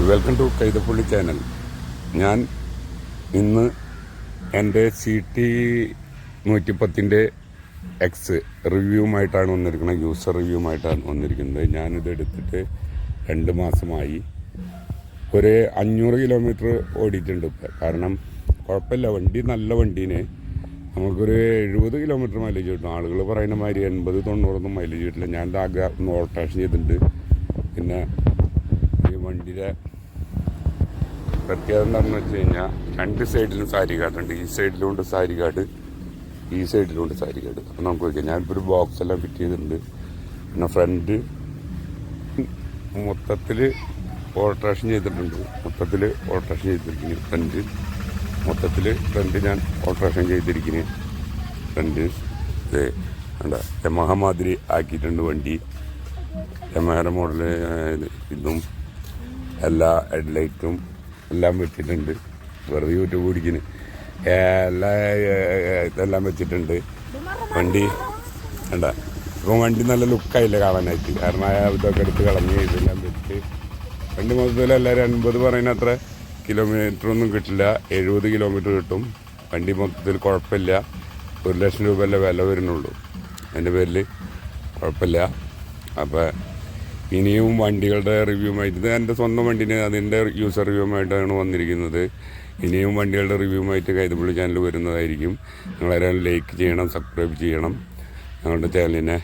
Welcome to Kaithappally channel. ഞാൻ ഇന്ന് എന്റെ സി ടി നൂറ്റിപ്പത്തിന്റെ എക്സ് റിവ്യൂവുമായിട്ടാണ് വന്നിരിക്കുന്നത്. യൂസർ റിവ്യൂവുമായിട്ടാണ് വന്നിരിക്കുന്നത്. ഞാനിത് എടുത്തിട്ട് രണ്ട് മാസമായി. ഒരു അഞ്ഞൂറ് കിലോമീറ്റർ ഓടിയിട്ടുണ്ട് ഇപ്പം. കാരണം കുഴപ്പമില്ല. വണ്ടി നല്ല വണ്ടീനെ. നമുക്കൊരു എഴുപത് കിലോമീറ്റർ മൈലേജ് കിട്ടും. ആളുകൾ പറയുന്ന മാതിരി എൺപത് തൊണ്ണൂറൊന്നും മൈലേജ് കിട്ടില്ല. ഞാൻ ആകെ ഒന്ന് ഓൾട്ടേഷൻ ചെയ്തിട്ടുണ്ട്. പിന്നെ വണ്ടിയുടെ പ്രത്യേകത എന്താണെന്ന് വെച്ച് കഴിഞ്ഞാൽ രണ്ട് സൈഡിലും സാരി കാർഡുണ്ട് ഈ സൈഡിലുണ്ട് സാരി കാർഡ് ഈ സൈഡിലുണ്ട് സാരി കാർഡ്. അപ്പം നമുക്ക് വയ്ക്കാം ഞാനിപ്പോൾ ഒരു ബോക്സ് എല്ലാം ഫിറ്റ് ചെയ്തിട്ടുണ്ട്. പിന്നെ ഫ്രണ്ട് മൊത്തത്തിൽ ഓൾട്രേഷൻ ചെയ്തിട്ടുണ്ട്. മൊത്തത്തിൽ ഓൾട്രേഷൻ ചെയ്തിരിക്കുന്നു. ഫ്രണ്ട് മൊത്തത്തിൽ ഫ്രണ്ട് ഞാൻ ഓൾട്രേഷൻ ചെയ്തിരിക്കുന്നു. ഫ്രണ്ട് ഇത് എന്താ യമഹ മാതിരി ആക്കിയിട്ടുണ്ട് വണ്ടി. യമഹയുടെ മോഡൽ ഇതും. എല്ലാ ഹെഡ്ലൈറ്റും എല്ലാം വെച്ചിട്ടുണ്ട്. വെറുതെ യൂട്യൂബ് പിടിക്കുന്നു. എല്ലാ ഇതെല്ലാം വെച്ചിട്ടുണ്ട്. വണ്ടി വേണ്ട ഇപ്പം വണ്ടി നല്ല ലുക്കായില്ല കാണാനായിട്ട്. കാരണം ആ ഇതൊക്കെ എടുത്ത് കളഞ്ഞ് ഇതെല്ലാം വെച്ച് വണ്ടി മൊത്തത്തിൽ എല്ലാവരും അൻപത് പറയുന്ന അത്ര കിലോമീറ്റർ ഒന്നും കിട്ടില്ല. എഴുപത് കിലോമീറ്റർ കിട്ടും. വണ്ടി മൊത്തത്തിൽ കുഴപ്പമില്ല. ഒരു ലക്ഷം രൂപയല്ലേ വില വരുന്നുള്ളൂ. അതിന്റെ പേരിൽ കുഴപ്പമില്ല. അപ്പോൾ ഇനിയും വണ്ടികളുടെ റിവ്യൂമായിട്ട് ഇത് എന്റെ സ്വന്തം വണ്ടിന് അതിന്റെ യൂസർ റിവ്യൂമായിട്ടാണ് വന്നിരിക്കുന്നത്. ഇനിയും വണ്ടികളുടെ റിവ്യൂമായിട്ട് കൈതപ്പള്ളി ചാനൽ വരുന്നതായിരിക്കും. നിങ്ങളെല്ലാം ലൈക്ക് ചെയ്യണം സബ്സ്ക്രൈബ് ചെയ്യണം. ഞങ്ങളുടെ ചാനലിനെ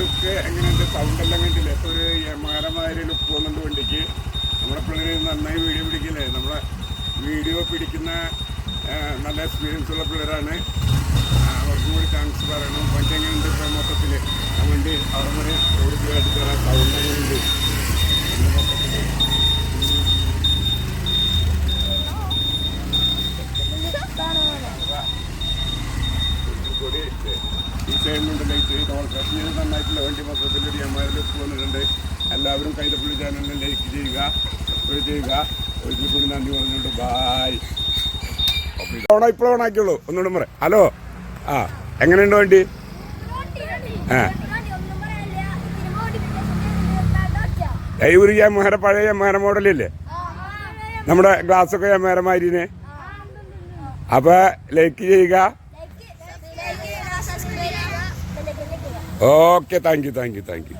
ലുക്ക് എങ്ങനെയുണ്ട്? സൗണ്ട് എല്ലാം കണ്ടില്ലേ? ഇപ്പോൾ ഒരു യമാരമായൊരു ലുക്ക് വണ്ടിക്ക്. നമ്മുടെ പിള്ളേർ നന്നായി വീഡിയോ പിടിക്കില്ലേ? നമ്മളെ വീഡിയോ പിടിക്കുന്ന നല്ല എക്സ്പീരിയൻസ് ഉള്ള പിള്ളേരാണ്. അവർക്കും കൂടി താങ്ക്സ് പറയണം. വണ്ടി എങ്ങനെയുണ്ട് മൊത്തത്തിൽ ആ വണ്ടി അവിടെ വണ്ടി എല്ലാവരും കൈതപ്പുള്ളി ചാനലിനെ ലൈക്ക് ചെയ്യുക സബ്സ്ക്രൈബ് ചെയ്യുക ഒരിക്കൽ കൂടി നന്ദി പറഞ്ഞുകൊണ്ട് ബായ് ഓണോ ഇപ്പോൾ ഓണാക്കിയുള്ളൂ ഒന്നുകൂടെ പറ. ഹലോ ആ എങ്ങനെയുണ്ട് വണ്ടി? ആ. ഒരു യമഹര പഴയ യമഹര മോഡലില്ലേ നമ്മുടെ ഗ്ലാസ്സൊക്കെ യമഹരമാരിനെ അപ്പോൾ ലൈക്ക് ചെയ്യുക. Okay thank you thank you thank you